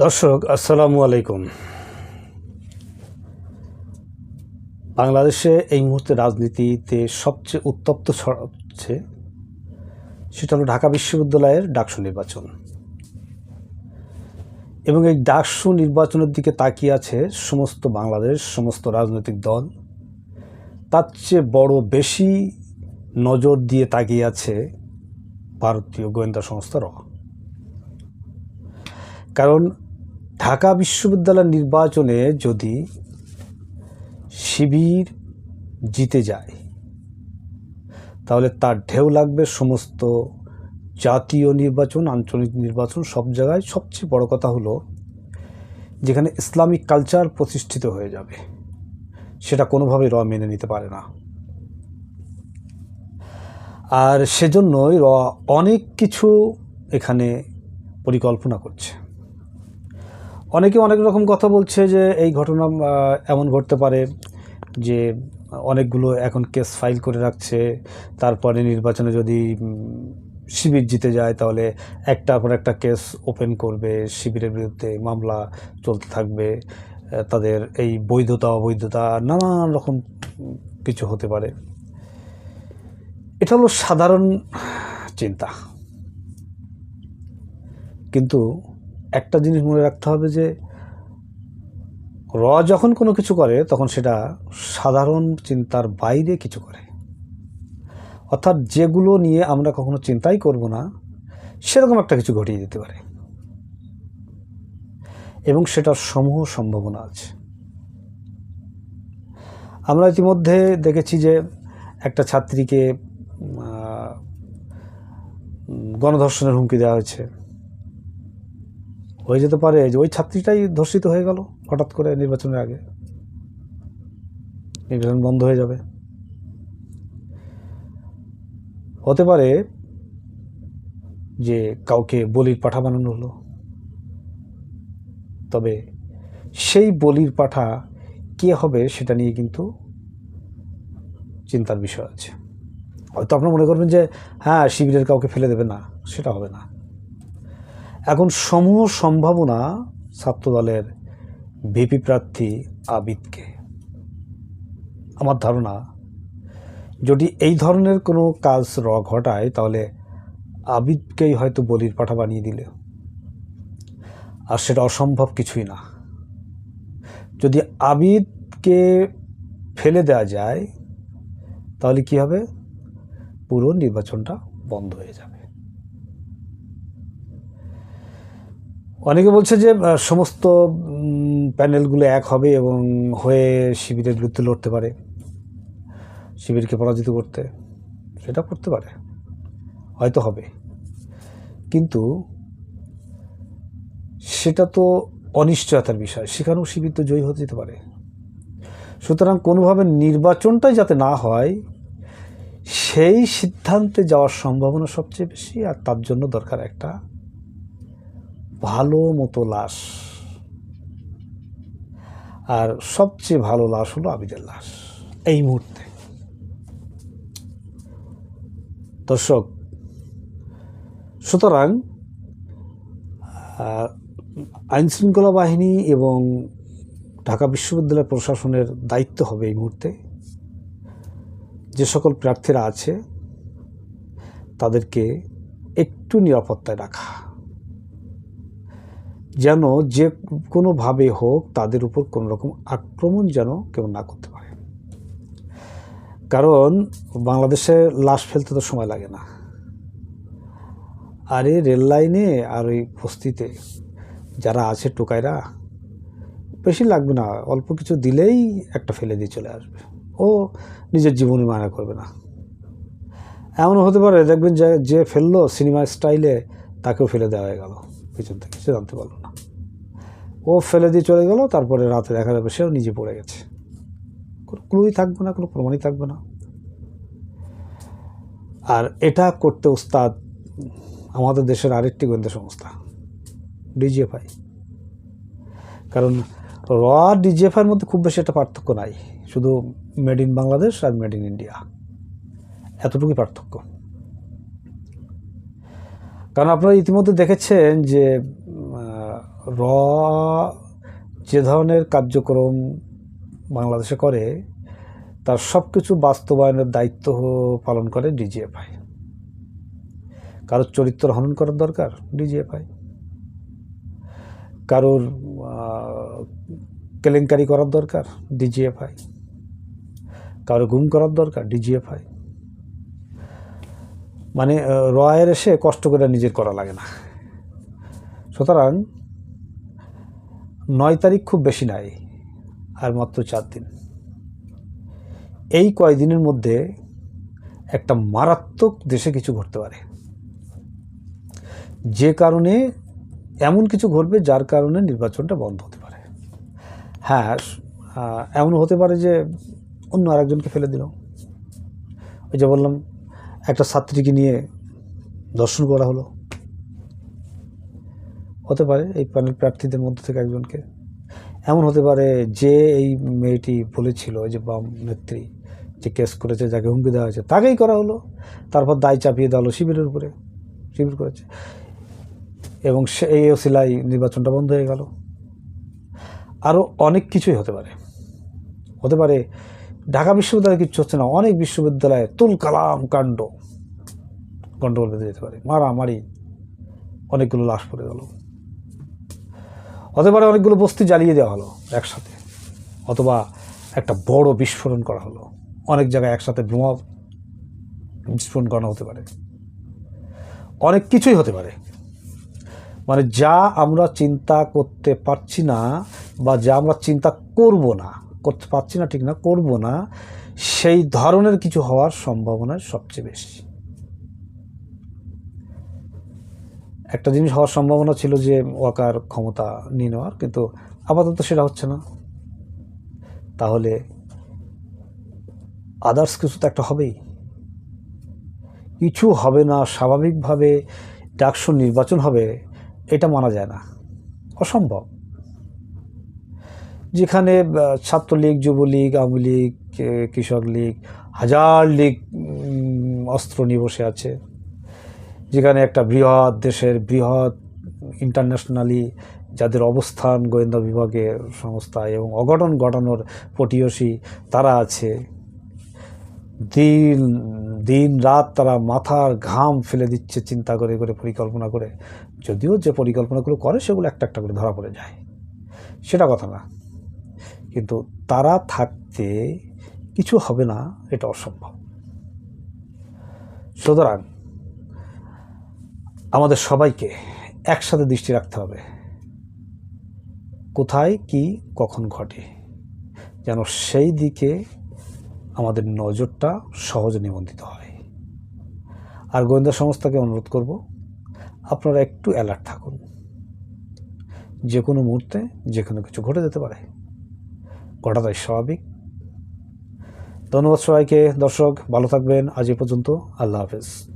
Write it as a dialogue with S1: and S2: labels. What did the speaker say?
S1: দর্শক, আসসালামু আলাইকুম। বাংলাদেশে এই মুহূর্তে রাজনীতিতে সবচেয়ে উত্তপ্ত ছড়াচ্ছে সেটা হলো ঢাকা বিশ্ববিদ্যালয়ের ডাকসু নির্বাচন। এবং এই ডাকসু নির্বাচনের দিকে তাকিয়ে আছে সমস্ত বাংলাদেশ, সমস্ত রাজনৈতিক দল। তার চেয়ে বড় বেশি নজর দিয়ে তাকিয়ে আছে ভারতীয় গোয়েন্দা সংস্থা র কারণ ঢাকা বিশ্ববিদ্যালয় নির্বাচনে যদি শিবির জিতে যায়, তাহলে তার ঢেউ লাগবে সমস্ত জাতীয় নির্বাচন, আঞ্চলিক নির্বাচন সব জায়গায়। সবচেয়ে বড় কথা হলো যেখানে ইসলামিক কালচার প্রতিষ্ঠিত হয়ে যাবে, সেটা কোনোভাবেই র মেনে নিতে পারে না। আর সেজন্যই র অনেক কিছু এখানে পরিকল্পনা করছে। অনেকে অনেক রকম কথা বলছে যে এই ঘটনা এমন ঘটতে পারে যে অনেকগুলো এখন কেস ফাইল করে রাখছে, তারপরে নির্বাচনে যদি শিবির জিতে যায় তাহলে একটার পর একটা কেস ওপেন করবে, শিবিরের বিরুদ্ধে মামলা চলতে থাকবে তাদের এই বৈধতা, অবৈধতা, নানান রকম কিছু হতে পারে। এটা হলো সাধারণ চিন্তা। কিন্তু একটা জিনিস মনে রাখতে হবে যে, র যখন কোনো কিছু করে, তখন সেটা সাধারণ চিন্তার বাইরে কিছু করে। অর্থাৎ যেগুলো নিয়ে আমরা কখনো চিন্তাই করব না, সেরকম একটা কিছু ঘটিয়ে দিতে পারে। এবং সেটার সমূহ সম্ভাবনা আছে। আমরা ইতিমধ্যে দেখেছি যে, একটা ছাত্রীকে গণধর্ষণের হুমকি দেওয়া হয়েছে। হয়ে যেতে পারে যে ওই ছাত্রীটাই ধর্ষিত হয়ে গেল হঠাৎ করে নির্বাচনের আগে। নির্বাচন বন্ধ হয়ে যাবে। হতে পারে যে কাউকে বলির পাঠা বানানো হলো। তবে সেই বলির পাঠা কে হবে সেটা নিয়ে কিন্তু চিন্তার বিষয় আছে। হয়তো আপনারা মনে করবেন যে হ্যাঁ শিবিরের কাউকে ফেলে দেবে না, সেটা হবে না। এখন সমূহ সম্ভাবনা ছাত্রদলের ভিপি প্রার্থী আবিদকে। আমার ধারণা, যদি এই ধরনের কোনো কাজ র ঘটায়, তাহলে আবিদকেই হয়তো বলির পাঠা বানিয়ে দিলে। আর সেটা অসম্ভব কিছুই না। যদি আবিদকে ফেলে দেওয়া যায়, তাহলে কি হবে? পুরো নির্বাচনটা বন্ধ হয়ে যাবে। অনেকে বলছে যে সমস্ত প্যানেলগুলো এক হবে এবং হয়ে শিবিরের বিরুদ্ধে লড়তে পারে, শিবিরকে পরাজিত করতে। সেটা করতে পারে, হয়তো হবে। কিন্তু সেটা তো অনিশ্চয়তার বিষয়, সেখানেও শিবির তো জয়ী হতে যেতে পারে। সুতরাং কোনোভাবে নির্বাচনটাই যাতে না হয়, সেই সিদ্ধান্তে যাওয়ার সম্ভাবনা সবচেয়ে বেশি, আর তার জন্য দরকার একটা ভালো মতো লাশ। আর সবচেয়ে ভালো লাশ হলো আবিদের লাশ, এই মুহূর্তে। দর্শক, সুতরাং আইনশৃঙ্খলা বাহিনী এবং ঢাকা বিশ্ববিদ্যালয় প্রশাসনের দায়িত্ব হবে এই মুহূর্তে। যে সকল প্রার্থীরা আছে, তাদেরকে একটু নিরাপত্তায় রাখা। যেন যে কোনোভাবে হোক তাদের উপর কোনো রকম আক্রমণ যেন কেউ না করতে পারে। কারণ বাংলাদেশে লাশ ফেলতে তো সময় লাগে না। আর এই রেল লাইনে আর ওই বস্তিতে যারা আছে টোকাইরা, বেশি লাগবে না, অল্প কিছু দিলেই একটা ফেলে দিয়ে চলে আসবে। ও নিজের জীবনে মানা করবে না। এমন হতে পারে, দেখবেন যে যে ফেলল সিনেমা স্টাইলে তাকেও ফেলে দেওয়া হয়ে গেল। পিছন থেকে, সে জানতে পারল না। ও ফেলে দিয়ে চলে গেল, তারপরে রাতে দেখা যাবে সেও নিজে পড়ে গেছে। কোনো ক্লুই থাকবে না, কোনো প্রমাণই থাকবে না। আর এটা করতে ওস্তাদ, আমাদের দেশের আরেকটি গোয়েন্দা সংস্থা, ডিজিএফআই। কারণ র ডিজিএফআইয়ের মধ্যে খুব বেশি একটা পার্থক্য নাই, শুধু মেড ইন বাংলাদেশ আর মেড ইন ইন্ডিয়া এতটুকুই পার্থক্য। কারণ আপনারা ইতিমধ্যে দেখেছেন যে র যে ধরনের কার্যক্রম বাংলাদেশে করে, তার সব কিছু বাস্তবায়নের দায়িত্ব পালন করে ডিজিএফআই। কারোর চরিত্র হনন করার দরকার, ডিজিএফআই। কারোর কেলেঙ্কারি করার দরকার, ডিজিএফআই। কারও গুম করার দরকার, ডিজিএফআই। মানে রয়ের এসে কষ্ট করে নিজের করা লাগে না। সুতরাং নয় তারিখ খুব বেশি নাই, আর মাত্র চার দিন। এই কয়দিনের মধ্যে একটা মারাত্মক দেশে কিছু ঘটতে পারে। যে কারণে এমন কিছু ঘটবে যার কারণে নির্বাচনটা বন্ধ হতে পারে। হ্যাঁ এমন হতে পারে যে অন্য আরেকজনকে ফেলে দিল। ওই যে বললাম একটা নিয়ে দর্শন করা হলো। হতে পারে এই প্যানেল প্রার্থীদের মধ্যে থেকে একজনকে। এমন হতে পারে যে এই মেয়েটি বলেছিল যে বাম নেত্রী যে কেস করেছে, যাকে হুমকি দেওয়া হয়েছে, তাকেই করা হলো। তারপর দায় চাপিয়ে দেওয়া হলো শিবিরের উপরে, শিবির করেছে। এবং সে এই ওসিলাই নির্বাচনটা বন্ধ হয়ে গেল। আরও অনেক কিছুই হতে পারে। হতে পারে ঢাকা বিশ্ববিদ্যালয়ে কিচ্ছু হচ্ছে না, অনেক বিশ্ববিদ্যালয়ে তুল কালাম কাণ্ড। গণ্ডগোল বেঁধে যেতে পারে, মারামারি, অনেকগুলো লাশ পড়ে গেল। হতে পারে অনেকগুলো বস্তি জ্বালিয়ে দেওয়া হলো একসাথে, অথবা একটা বড় বিস্ফোরণ করা হলো, অনেক জায়গায় একসাথে বোমা বিস্ফোরণ করানো হতে পারে। অনেক কিছুই হতে পারে। মানে যা আমরা চিন্তা করতে পারছি না বা যা আমরা চিন্তা করব না করতে পারছি না, ঠিক না, করব না, সেই ধরনের কিছু হওয়ার সম্ভাবনা সবচেয়ে বেশি। একটা জিনিস হওয়ার সম্ভাবনা ছিল যে ওয়াকার ক্ষমতা নিয়ে নেওয়ার, কিন্তু আপাতত সেটা হচ্ছে না। তাহলে আদার্স কিছু তো একটা হবেই। কিছু হবে না, স্বাভাবিকভাবে ডাকসু নির্বাচন হবে, এটা মানা যায় না। অসম্ভব। যেখানে ছাত্রলীগ, যুবলীগ আওয়ামী লীগ কৃষক লীগ, হাজার লীগ অস্ত্র নিয়ে বসে আছে। যেখানে একটা বৃহৎ দেশের বৃহৎ ইন্টারন্যাশনালি যাদের অবস্থান গোয়েন্দা বিভাগের সংস্থা এবং অঘটন ঘটানোর পটিয়সী তারা আছে। দিন দিন রাত তারা মাথার ঘাম ফেলে দিচ্ছে চিন্তা করে করে, পরিকল্পনা করে। যদিও যে পরিকল্পনাগুলো করে সেগুলো একটা একটা করে ধরা পড়ে যায়। সেটা কথা না। কিন্তু তারা থাকতে কিছু হবে না, এটা অসম্ভব। সুতরাং আমাদের সবাইকে একসাথে দৃষ্টি রাখতে হবে। কোথায়, কি, কখন ঘটে, যেন সেই দিকে আমাদের নজরটা সহজে নিবন্ধিত হয়। আর গোয়েন্দা সংস্থাকে অনুরোধ করব, আপনারা একটু অ্যালার্ট থাকুন। যে কোনো মুহূর্তে যে কোনো কিছু ঘটে যেতে পারে। ঘটাটাই স্বাভাবিক। ধন্যবাদ সবাইকে। দর্শক ভালো থাকবেন। আজ এ পর্যন্ত। আল্লাহ হাফেজ।